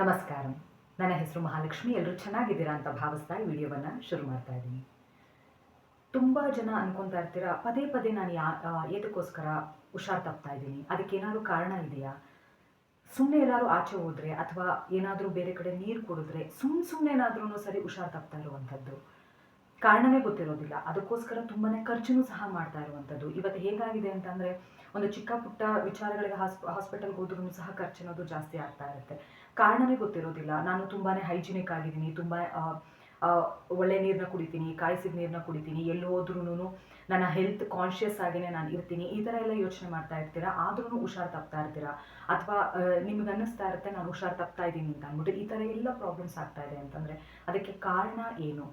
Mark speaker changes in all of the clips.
Speaker 1: ನಮಸ್ಕಾರ. ನನ್ನ ಹೆಸರು ಮಹಾಲಕ್ಷ್ಮಿ. ಎಲ್ಲರೂ ಚೆನ್ನಾಗಿದ್ದೀರಾ ಅಂತ ಭಾವಿಸ್ತಾ ಈ ವಿಡಿಯೋವನ್ನು ಶುರು ಮಾಡ್ತಾ ಇದ್ದೀನಿ. ತುಂಬ ಜನ ಅನ್ಕೊತಾ ಇರ್ತೀರಾ, ಪದೇ ಪದೇ ನಾನು ಯಾ ಏತಕ್ಕೋಸ್ಕರ ಹುಷಾರ್ ತಪ್ತಾ ಇದ್ದೀನಿ. ಅದಕ್ಕೆ ಏನಾದರೂ ಕಾರಣ ಇದೆಯಾ? ಸುಮ್ಮನೆ ಎಲ್ಲರೂ ಆಚೆ ಹೋದ್ರೆ ಅಥವಾ ಏನಾದರೂ ಬೇರೆ ಕಡೆ ನೀರು ಕುಡಿದ್ರೆ ಸುಮ್ಮ ಸುಮ್ಮನೆ ಏನಾದ್ರೂ ಸರಿ ಹುಷಾರ್ ತಪ್ತಾ ಇರುವಂಥದ್ದು. ಕಾರಣನೇ ಗೊತ್ತಿರೋದಿಲ್ಲ. ಅದಕ್ಕೋಸ್ಕರ ತುಂಬಾನೇ ಖರ್ಚುನೂ ಸಹ ಮಾಡ್ತಾ ಇರುವಂಥದ್ದು. ಇವತ್ತು ಹೇಗಾಗಿದೆ ಅಂತಂದ್ರೆ, ಒಂದು ಚಿಕ್ಕ ಪುಟ್ಟ ವಿಚಾರಗಳಿಗೆ ಹಾಸ್ ಹಾಸ್ಪಿಟಲ್ಗೆ ಹೋದ್ರೂ ಸಹ ಖರ್ಚಿನೋದು ಜಾಸ್ತಿ ಆಗ್ತಾ ಇರುತ್ತೆ. ಕಾರಣವೇ ಗೊತ್ತಿರೋದಿಲ್ಲ. ನಾನು ತುಂಬಾನೇ ಹೈಜಿನಿಕ್ ಆಗಿದ್ದೀನಿ, ತುಂಬ ಒಳ್ಳೆ ನೀರನ್ನ ಕುಡಿತೀನಿ, ಕಾಯಿಸಿದ ನೀರನ್ನ ಕುಡಿತೀನಿ, ಎಲ್ಲಿ ಹೋದ್ರೂ ನನ್ನ ಹೆಲ್ತ್ ಕಾನ್ಷಿಯಸ್ ಆಗಿನೇ ನಾನು ಇರ್ತೀನಿ. ಈ ಥರ ಎಲ್ಲ ಯೋಚನೆ ಮಾಡ್ತಾ ಇರ್ತೀರಾ? ಆದ್ರೂ ಹುಷಾರ್ ತಪ್ತಾ ಇರ್ತೀರಾ? ಅಥವಾ ನಿಮ್ಗೆ ಅನ್ನಿಸ್ತಾ ಇರುತ್ತೆ, ನಾನು ಹುಷಾರ್ ತಪ್ತಾ ಇದ್ದೀನಿ ಅಂತ ಅಂದ್ಬಿಟ್ಟು ಈ ಥರ ಎಲ್ಲ ಪ್ರಾಬ್ಲಮ್ಸ್ ಆಗ್ತಾ ಇದೆ ಅಂತಂದರೆ, ಅದಕ್ಕೆ ಕಾರಣ ಏನು?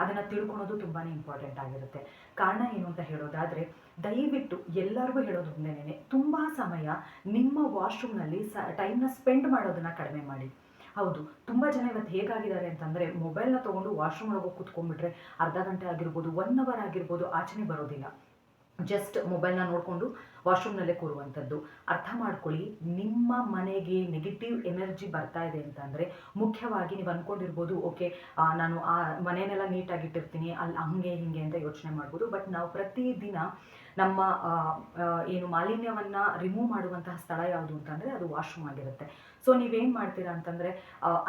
Speaker 1: ಅದನ್ನು ತಿಳ್ಕೊಳೋದು ತುಂಬಾ ಇಂಪಾರ್ಟೆಂಟ್ ಆಗಿರುತ್ತೆ. ಕಾರಣ ಏನು ಅಂತ ಹೇಳೋದಾದರೆ, ದಯವಿಟ್ಟು ಎಲ್ಲರಿಗೂ ಹೇಳೋದು ಒಂದೇನೆ ತುಂಬ ಸಮಯ ನಿಮ್ಮ ವಾಶ್ರೂಮ್ನಲ್ಲಿ ಸ ಟೈಮ್ನ ಸ್ಪೆಂಡ್ ಮಾಡೋದನ್ನ ಕಡಿಮೆ ಮಾಡಿ. ಹೌದು, ತುಂಬ ಜನ ಇವತ್ತು ಹೇಗಾಗಿದ್ದಾರೆ ಅಂತಂದರೆ ಮೊಬೈಲ್ನ ತೊಗೊಂಡು ವಾಶ್ರೂಮ್ ಒಳಗೆ ಕೂತ್ಕೊಂಡ್ಬಿಟ್ರೆ ಅರ್ಧ ಗಂಟೆ ಆಗಿರ್ಬೋದು ಒನ್ ಅವರ್ ಆಗಿರ್ಬೋದು, ಆಚೆನೆ ಬರೋದಿಲ್ಲ. ಜಸ್ಟ್ ಮೊಬೈಲ್ನ ನೋಡಿಕೊಂಡು ವಾಶ್ರೂಮ್ನಲ್ಲೇ ಕೂರುವಂಥದ್ದು. ಅರ್ಥ ಮಾಡ್ಕೊಳ್ಳಿ, ನಿಮ್ಮ ಮನೆಗೆ ನೆಗೆಟಿವ್ ಎನರ್ಜಿ ಬರ್ತಾ ಇದೆ ಅಂತಂದರೆ ಮುಖ್ಯವಾಗಿ ನೀವು ಅಂದ್ಕೊಂಡಿರ್ಬೋದು ಓಕೆ ನಾನು ಆ ಮನೆಯನ್ನೆಲ್ಲ ನೀಟಾಗಿಟ್ಟಿರ್ತೀನಿ ಅಲ್ಲಿ ಹಂಗೆ ಹಿಂಗೆ ಅಂತ ಯೋಚನೆ ಮಾಡ್ಬೋದು. ಬಟ್ ನಾವು ಪ್ರತಿದಿನ ನಮ್ಮ ಏನು ಮಾಲಿನ್ಯವನ್ನು ರಿಮೂವ್ ಮಾಡುವಂತಹ ಸ್ಥಳ ಯಾವುದು ಅಂತಂದರೆ ಅದು ವಾಶ್ರೂಮ್ ಆಗಿರುತ್ತೆ. ಸೊ ನೀವೇನು ಮಾಡ್ತೀರಾ ಅಂತಂದರೆ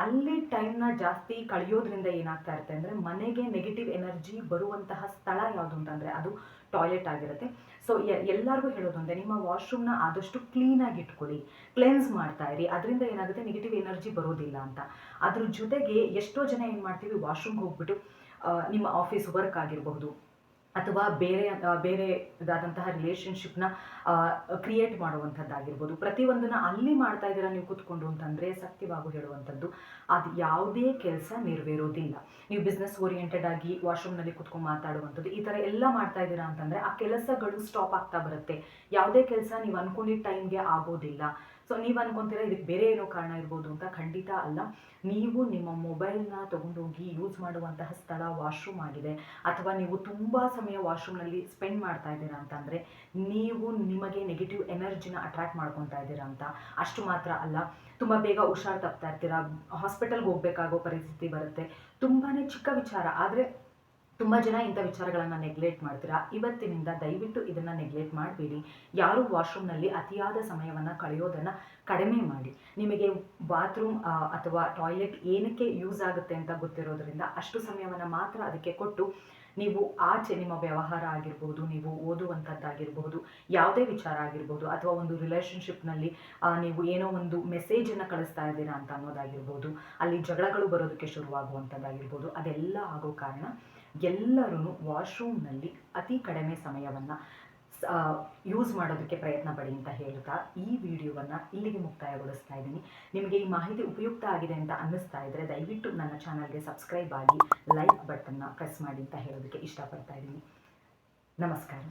Speaker 1: ಅಲ್ಲಿ ಟೈಮ್ನ ಜಾಸ್ತಿ ಕಳೆಯೋದ್ರಿಂದ ಏನಾಗ್ತಾ ಇರುತ್ತೆ ಅಂದರೆ ಮನೆಗೆ ನೆಗೆಟಿವ್ ಎನರ್ಜಿ ಬರುವಂತಹ ಸ್ಥಳ ಯಾವುದು ಅಂತಂದರೆ ಅದು ಟಾಯ್ಲೆಟ್ ಆಗಿರುತ್ತೆ. ಸೊ ಎಲ್ಲರಿಗೂ ಹೇಳೋದು ನಿಮ್ಮ ವಾಶ್ರೂಮ್ನ ಆದಷ್ಟು ಕ್ಲೀನಾಗಿ ಇಟ್ಕೊಳ್ಳಿ. ಕ್ಲೆನ್ಸ್ ಮಾಡ್ತಾ ಇರಿ. ಅದರಿಂದ ಏನಾಗುತ್ತೆ? ನೆಗೆಟಿವ್ ಎನರ್ಜಿ ಬರೋದಿಲ್ಲ ಅಂತ. ಅದ್ರ ಜೊತೆಗೆ ಎಷ್ಟೋ ಜನ ಏನು ಮಾಡ್ತೀವಿ? ವಾಶ್ರೂಮ್ಗೆ ಹೋಗ್ಬಿಟ್ಟು ನಿಮ್ಮ ಆಫೀಸ್ ವರ್ಕ್ ಆಗಿರಬಹುದು. ಅಥವಾ ಬೇರೆ ಬೇರೆ ಬೇರೆದಾದಂತಹ ರಿಲೇಷನ್ಶಿಪ್ನ ಕ್ರಿಯೇಟ್ ಮಾಡುವಂಥದ್ದಾಗಿರ್ಬೋದು. ಪ್ರತಿಯೊಂದನ್ನು ಅಲ್ಲಿ ಮಾಡ್ತಾ ಇದ್ದೀರಾ ನೀವು ಕೂತ್ಕೊಂಡು ಅಂತಂದರೆ ಸತ್ಯವಾಗು ಹೇಳುವಂಥದ್ದು, ಅದು ಯಾವುದೇ ಕೆಲಸ ನೆರವೇರೋದಿಲ್ಲ. ನೀವು ಬಿಸ್ನೆಸ್ ಓರಿಯೆಂಟೆಡ್ ಆಗಿ ವಾಶ್ರೂಮ್ನಲ್ಲಿ ಕೂತ್ಕೊಂಡು ಮಾತಾಡುವಂಥದ್ದು, ಈ ಥರ ಎಲ್ಲ ಮಾಡ್ತಾ ಇದ್ದೀರಾ ಅಂತಂದರೆ ಆ ಕೆಲಸಗಳು ಸ್ಟಾಪ್ ಆಗ್ತಾ ಬರುತ್ತೆ. ಯಾವುದೇ ಕೆಲಸ ನೀವು ಅನ್ಕೊಂಡಿದ್ದ ಟೈಮ್ಗೆ ಆಗೋದಿಲ್ಲ. ಸೊ ನೀವು ಅನ್ಕೊಂತೀರಾ ಇದಕ್ಕೆ ಬೇರೆ ಏನೋ ಕಾರಣ ಇರ್ಬೋದು ಅಂತ? ಖಂಡಿತ ಅಲ್ಲ. ನೀವು ನಿಮ್ಮ ಮೊಬೈಲ್ನ ತೊಗೊಂಡೋಗಿ ಯೂಸ್ ಮಾಡುವಂತಹ ಸ್ಥಳ ವಾಶ್ರೂಮ್ ಆಗಿದೆ. ಅಥವಾ ನೀವು ತುಂಬ ಸಮಯ ವಾಶ್ರೂಮ್ನಲ್ಲಿ ಸ್ಪೆಂಡ್ ಮಾಡ್ತಾ ಇದ್ದೀರಾ ಅಂತಂದರೆ ನೀವು ನಿಮಗೆ ನೆಗೆಟಿವ್ ಎನರ್ಜಿನ ಅಟ್ರಾಕ್ಟ್ ಮಾಡ್ಕೊತಾ ಇದ್ದೀರಾ ಅಂತ? ಅಷ್ಟು ಮಾತ್ರ ಅಲ್ಲ. ತುಂಬ ಬೇಗ ಹುಷಾರ್ ತಪ್ತಾ ಇರ್ತೀರಾ? ಹಾಸ್ಪಿಟಲ್ಗೆ ಹೋಗಬೇಕಾಗೋ ಪರಿಸ್ಥಿತಿ ಬರುತ್ತೆ. ತುಂಬಾ ಚಿಕ್ಕ ವಿಚಾರ. ಆದರೆ ತುಂಬ ಜನ ಇಂಥ ವಿಚಾರಗಳನ್ನು ನೆಗ್ಲೆಕ್ಟ್ ಮಾಡ್ತೀರಾ? ಇವತ್ತಿನಿಂದ ದಯವಿಟ್ಟು ಇದನ್ನು ನೆಗ್ಲೆಕ್ಟ್ ಮಾಡಬೇಡಿ. ಯಾರು ವಾಶ್ರೂಮ್ನಲ್ಲಿ ಅತಿಯಾದ ಸಮಯವನ್ನು ಕಳೆಯೋದನ್ನು ಕಡಿಮೆ ಮಾಡಿ. ನಿಮಗೆ ಬಾತ್ರೂಮ್ ಅಥವಾ ಟಾಯ್ಲೆಟ್ ಏನಕ್ಕೆ ಯೂಸ್ ಆಗುತ್ತೆ ಅಂತ ಗೊತ್ತಿರೋದ್ರಿಂದ ಅಷ್ಟು ಸಮಯವನ್ನು ಮಾತ್ರ ಅದಕ್ಕೆ ಕೊಟ್ಟು ನೀವು ಆಚೆ ನಿಮ್ಮ ವ್ಯವಹಾರ ಆಗಿರ್ಬೋದು, ನೀವು ಓದುವಂಥದ್ದಾಗಿರ್ಬೋದು, ಯಾವುದೇ ವಿಚಾರ ಆಗಿರ್ಬೋದು, ಅಥವಾ ಒಂದು ರಿಲೇಷನ್ಶಿಪ್ನಲ್ಲಿ ನೀವು ಏನೋ ಒಂದು ಮೆಸೇಜನ್ನು ಕಳಿಸ್ತಾ ಇದ್ದೀರಾ ಅಂತ ಅನ್ನೋದಾಗಿರ್ಬೋದು, ಅಲ್ಲಿ ಜಗಳಗಳು ಬರೋದಕ್ಕೆ ಶುರುವಾಗುವಂಥದ್ದಾಗಿರ್ಬೋದು, ಅದೆಲ್ಲ ಆಗೋ ಕಾರಣ ಎಲ್ಲರೂ ವಾಶ್ರೂಮ್ನಲ್ಲಿ ಅತಿ ಕಡಿಮೆ ಸಮಯವನ್ನು ಯೂಸ್ ಮಾಡೋದಕ್ಕೆ ಪ್ರಯತ್ನ ಪಡಿ ಅಂತ ಹೇಳ್ತಾ ಈ ವಿಡಿಯೋವನ್ನು ಇಲ್ಲಿಗೆ ಮುಕ್ತಾಯಗೊಳಿಸ್ತಾ ಇದ್ದೀನಿ. ನಿಮಗೆ ಈ ಮಾಹಿತಿ ಉಪಯುಕ್ತ ಆಗಿದೆ ಅಂತ ಅನ್ನಿಸ್ತಾ ಇದ್ದರೆ ದಯವಿಟ್ಟು ನನ್ನ ಚಾನಲ್ಗೆ ಸಬ್ಸ್ಕ್ರೈಬ್ ಆಗಿ ಲೈಕ್ ಬಟನ್ನ ಪ್ರೆಸ್ ಮಾಡಿ ಅಂತ ಹೇಳೋದಕ್ಕೆ ಇಷ್ಟಪಡ್ತಾ ಇದ್ದೀನಿ. ನಮಸ್ಕಾರ.